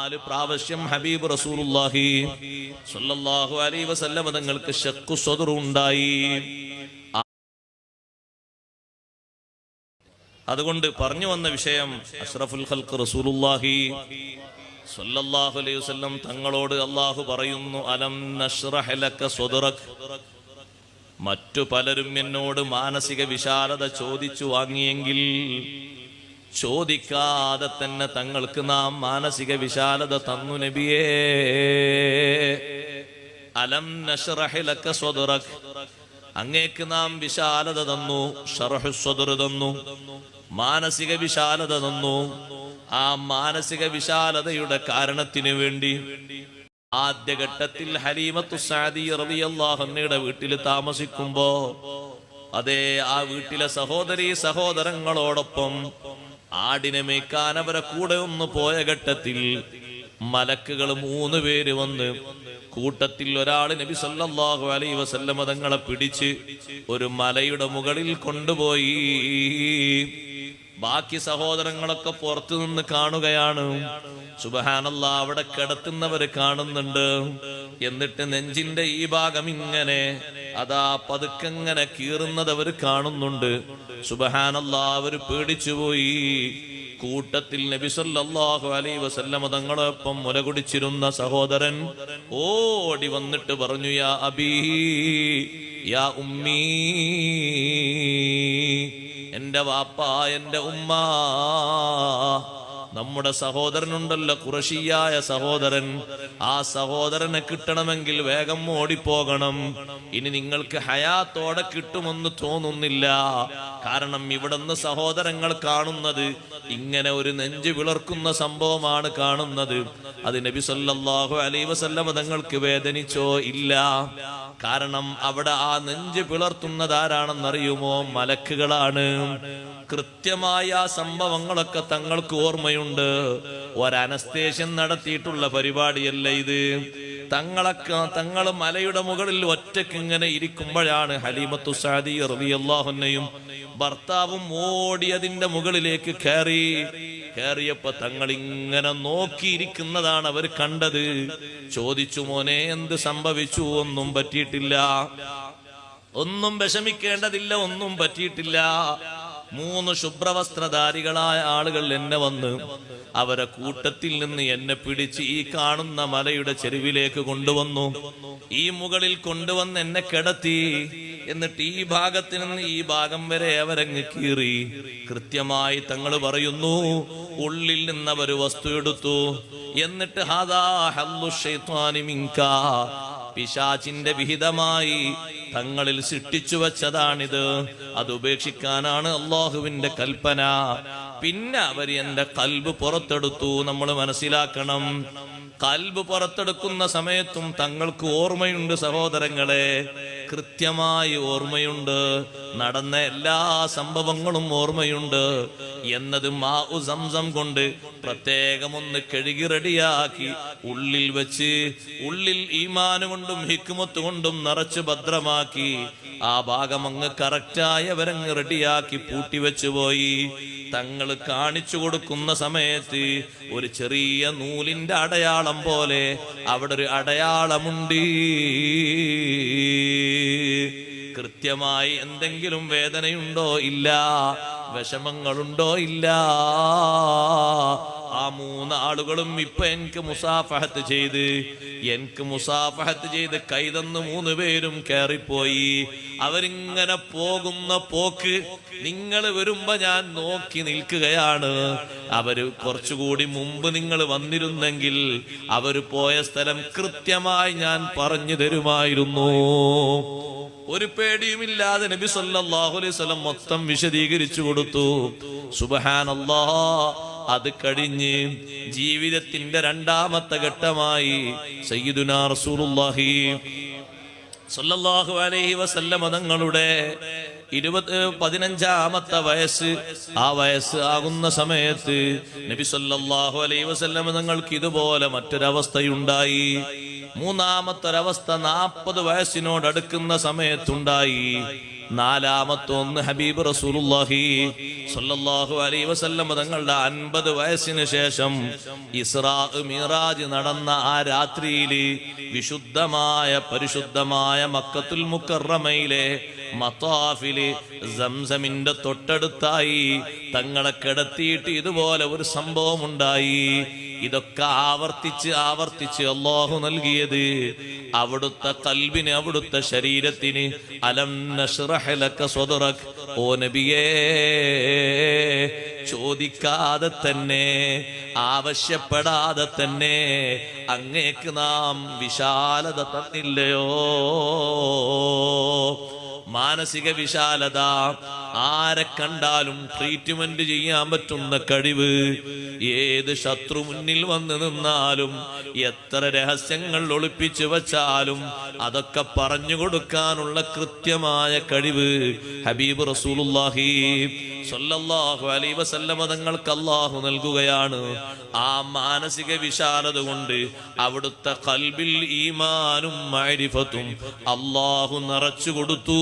നാല് പ്രാവശ്യം ഹബീബ് റസൂലുള്ളാഹി സ്വല്ലല്ലാഹു അലൈഹി വസല്ലമ തങ്ങൾക്ക് ഷക്കു സ്വദറു ഉണ്ടായി. അതുകൊണ്ട് പറഞ്ഞു വന്ന വിഷയം അഷ്റഫുൽ ഖൽഖ് റസൂലുള്ളാഹി സ്വല്ലല്ലാഹു അലൈഹി വസല്ലം തങ്ങളോട് അള്ളാഹു പറയുന്നു അലം നഷ്റഹ് ലക സ്വദറക്? മറ്റു പലരും എന്നോട് മാനസിക വിശാലത ചോദിച്ചു വാങ്ങിയെങ്കിൽ ചോദിക്കാതെ തന്നെ തങ്ങൾക്ക് നാം മാനസിക വിശാലത തന്നു നബിയേ. അലം നഷറഹിലക്ക ലക സ്വദറക്. അങ്ങേക്ക് നാം വിശാലത തന്നു ഷറഹു തന്നു മാനസിക വിശാലത തന്നു. ആ മാനസിക വിശാലതയുടെ കാരണത്തിന് വേണ്ടി ആദ്യഘട്ടത്തിൽ ഹലീമത്തു സാദി റബിയല്ലാഹന്നയുടെ വീട്ടിൽ താമസിക്കുമ്പോ അതേ ആ വീട്ടിലെ സഹോദരി സഹോദരങ്ങളോടൊപ്പം ആടിനെ മേക്കാൻ അവരെ കൂടെ ഒന്ന് പോയ ഘട്ടത്തിൽ മലക്കുകൾ മൂന്ന് പേര് വന്ന് കൂട്ടത്തിൽ ഒരാൾ നബി സല്ലല്ലാഹു അലൈഹി വസല്ലമ തങ്ങളെ പിടിച്ച് ഒരു മലയുടെ മുകളിൽ കൊണ്ടുപോയി. ബാക്കി സഹോദരങ്ങളൊക്കെ പുറത്തു നിന്ന് കാണുകയാണ്. സുബഹാനല്ല അവിടെ കിടത്തുന്നവര് കാണുന്നുണ്ട്. എന്നിട്ട് നെഞ്ചിന്റെ ഈ ഭാഗം ഇങ്ങനെ അതാ പതുക്കെങ്ങനെ കീറുന്നത് കാണുന്നുണ്ട്. സുബഹാനല്ല അവർ പേടിച്ചുപോയി. കൂട്ടത്തിൽ നബിസല്ലാഹു അലൈ വസല്ലമ തങ്ങളൊപ്പം മുലകുടിച്ചിരുന്ന സഹോദരൻ ഓടി വന്നിട്ട് പറഞ്ഞു യാ അബീ യാ ഉമ്മീ. എന്റെ വാപ്പ എന്റെ ഉമ്മ. നമ്മുടെ സഹോദരനുണ്ടല്ലോ കുറശിയായ സഹോദരൻ. ആ സഹോദരനെ കിട്ടണമെങ്കിൽ വേഗം ഓടിപ്പോകണം. ഇനി നിങ്ങൾക്ക് ഹയാത്തോടെ കിട്ടുമെന്ന് തോന്നുന്നില്ല. കാരണം ഇവിടുന്ന് സഹോദരങ്ങൾ കാണുന്നത് ഇങ്ങനെ ഒരു നെഞ്ച് വിളർക്കുന്ന സംഭവമാണ് കാണുന്നത്. അത് നബി സല്ലാഹു അലൈ വസല്ലമ തങ്ങൾക്ക് വേദനിച്ചോ ഇല്ല. കാരണം അവിടെ ആ നെഞ്ച് പിളർത്തുന്നത് ആരാണെന്നറിയുമോ? മലക്കുകളാണ്. കൃത്യമായ സംഭവങ്ങളൊക്കെ തങ്ങൾക്ക് ഓർമ്മയുണ്ട്. ഒരനസ്തേഷൻ നടത്തിയിട്ടുള്ള പരിപാടിയല്ല ഇത്? തങ്ങളൊക്കെ തങ്ങൾ മലയുടെ മുകളിൽ ഒറ്റയ്ക്ക് ഇങ്ങനെ ഇരിക്കുമ്പോഴാണ് ഹലീമത്തു സാദി റളിയല്ലാഹുന്നയും ഭർത്താവും ഓടി അതിന്റെ മുകളിലേക്ക് കയറി. കയറിയപ്പോ തങ്ങൾ ഇങ്ങനെ നോക്കിയിരിക്കുന്നതാണ് അവർ കണ്ടത്. ചോദിച്ചു മോനെ എന്ത് സംഭവിച്ചു? ഒന്നും പറ്റിയിട്ടില്ല. ഒന്നും വിഷമിക്കേണ്ടതില്ല ഒന്നും പറ്റിയിട്ടില്ല. മൂന്ന് ശുഭ്രവസ്ത്രധാരികളായ ആളുകൾ എന്നെ വന്ന് അവരെ കൂട്ടത്തിൽ നിന്ന് എന്നെ പിടിച്ച് ഈ കാണുന്ന മലയുടെ ചെരുവിലേക്ക് കൊണ്ടുവന്നു. ഈ മുകളിൽ കൊണ്ടുവന്ന് എന്നെ കിടത്തി. എന്നിട്ട് ഈ ഭാഗത്ത് നിന്ന് ഈ ഭാഗം വരെ അവരങ്ങ് കീറി. കൃത്യമായി തങ്ങൾ പറയുന്നു ഉള്ളിൽ നിന്ന് അവർ വസ്തു എടുത്തു. എന്നിട്ട് ഹാദാ പിശാചിന്റെ വിഹിതമായി തങ്ങളിൽ സൃഷ്ടിച്ചു വച്ചതാണിത്. അത് ഉപേക്ഷിക്കാനാണ് അള്ളാഹുവിന്റെ കൽപ്പന. പിന്നെ അവർ എന്റെ കൽബ് പുറത്തെടുത്തു. നമ്മൾ മനസ്സിലാക്കണം. കൽബ് പുറത്തെടുക്കുന്ന സമയത്തും തങ്ങൾക്ക് ഓർമ്മയുണ്ട് സഹോദരങ്ങളെ. കൃത്യമായി ഓർമ്മയുണ്ട്. നടന്ന എല്ലാ സംഭവങ്ങളും ഓർമ്മയുണ്ട്. എന്നത് മാഉ സംസം കൊണ്ട് പ്രത്യേകം ഒന്ന് കഴുകി റെഡിയാക്കി ഉള്ളിൽ വെച്ച് ഉള്ളിൽ ഈമാന് കൊണ്ടും ഹിക്കുമത്ത് കൊണ്ടും നിറച്ച് ഭദ്രമാക്കി ആ ഭാഗം അങ്ങ് കറക്റ്റായവരങ്ങ് റെഡിയാക്കി പൂട്ടിവെച്ചു പോയി തങ്ങൾ കാണിച്ചു കൊടുക്കുന്ന സമയത്ത് ഒരു ചെറിയ നൂലിന്റെ അടയാളം പോലെ അവിടെ ഒരു അടയാളമുണ്ട്. കൃത്യമായി എന്തെങ്കിലും വേദനയുണ്ടോ ഇല്ല? വിഷമങ്ങളുണ്ടോ ഇല്ല? മൂന്ന് ആളുകളും ഇപ്പൊ എനിക്ക് മുസാഫഹത്ത് ചെയ്ത് എനിക്ക് മുസാഫഹത്ത് ചെയ്ത് കൈതന്ന് മൂന്ന് പേരും കയറിപ്പോയി അവരിങ്ങനെ പോകുന്ന പോക്ക് നിങ്ങൾ വരുമ്പോ ഞാൻ നോക്കി നിൽക്കുകയാണ്. അവർ കുറച്ചുകൂടി മുമ്പ് നിങ്ങൾ വന്നിരുന്നെങ്കിൽ അവർ പോയ സ്ഥലം കൃത്യമായി ഞാൻ പറഞ്ഞു തരുമായിരുന്നു. ഒരു പേടിയുമില്ലാതെ നബി സല്ലല്ലാഹു അലൈഹി വസല്ലം മൊത്തം വിശദീകരിച്ചു കൊടുത്തു. സുബ്ഹാനല്ലാ അത് കഴിഞ്ഞ് ജീവിതത്തിന്റെ രണ്ടാമത്തെ ഘട്ടമായി സയ്യിദുനാ റസൂലുള്ളാഹി സല്ലല്ലാഹു അലൈഹി വസല്ലം തങ്ങളുടെ ഇരുപത് പതിനഞ്ചാമത്തെ വയസ്സ് ആ വയസ്സ് ആകുന്ന സമയത്ത് നബി സല്ലല്ലാഹു അലൈഹി വസല്ലം തങ്ങൾക്ക് ഇതുപോലെ മറ്റൊരവസ്ഥയുണ്ടായി. മൂന്നാമത്തെ ഒരവസ്ഥ നാൽപ്പത് വയസ്സിനോട് അടുക്കുന്ന സമയത്തുണ്ടായി. നാലാമത്തെ ഒന്ന് ഹബീബ് റസൂലുള്ളാഹി സല്ലല്ലാഹു അലൈഹി വസല്ലം തങ്ങളുടെ അൻപത് വയസ്സിന് ശേഷം ഇസ്രാ മിറാജ് നടന്ന ആ രാത്രിയിൽ വിശുദ്ധമായ പരിശുദ്ധമായ മക്കത്തുൽ മുക്കറമയിലെ മത്താഫിൽ സംസമിന്റെ തൊട്ടടുത്തായി തങ്ങളെ കിടത്തിയിട്ട് ഇതുപോലെ ഒരു സംഭവം ഉണ്ടായി ഇതൊക്കെ ആവർത്തിച്ച് ആവർത്തിച്ച് അള്ളാഹു നൽകിയത് അവിടുത്തെ കൽബിന് അവിടുത്തെ ശരീരത്തിന്. അലം നഷ്റഹലക സ്വദറക്. ഓ നബിയേ ചോദിക്കാതെ തന്നെ ആവശ്യപ്പെടാതെ തന്നെ അങ്ങേക്ക് നാം വിശാലത തന്നില്ലയോ? മാനസിക വിശാലത ആരെ കണ്ടാലും ട്രീറ്റ്മെന്റ് ചെയ്യാൻ പറ്റുന്ന കഴിവ്. ഏത് ശത്രു മുന്നിൽ വന്ന് നിന്നാലും എത്ര രഹസ്യങ്ങൾ ഒളിപ്പിച്ചു വച്ചാലും അതൊക്കെ പറഞ്ഞു കൊടുക്കാനുള്ള കൃത്യമായ കഴിവ്. ഹബീബ് റസൂലുള്ളാഹി സ്വല്ലല്ലാഹു അലൈഹി വസല്ലമ തങ്ങൾക്ക് അല്ലാഹു നൽകുകയാണ്. ആ മാനസിക വിശാലത കൊണ്ട് അവിടുത്തെ കൽബിൽ ഈമാനും മഅരിഫത്തും അല്ലാഹു നിറച്ചു കൊടുത്തു.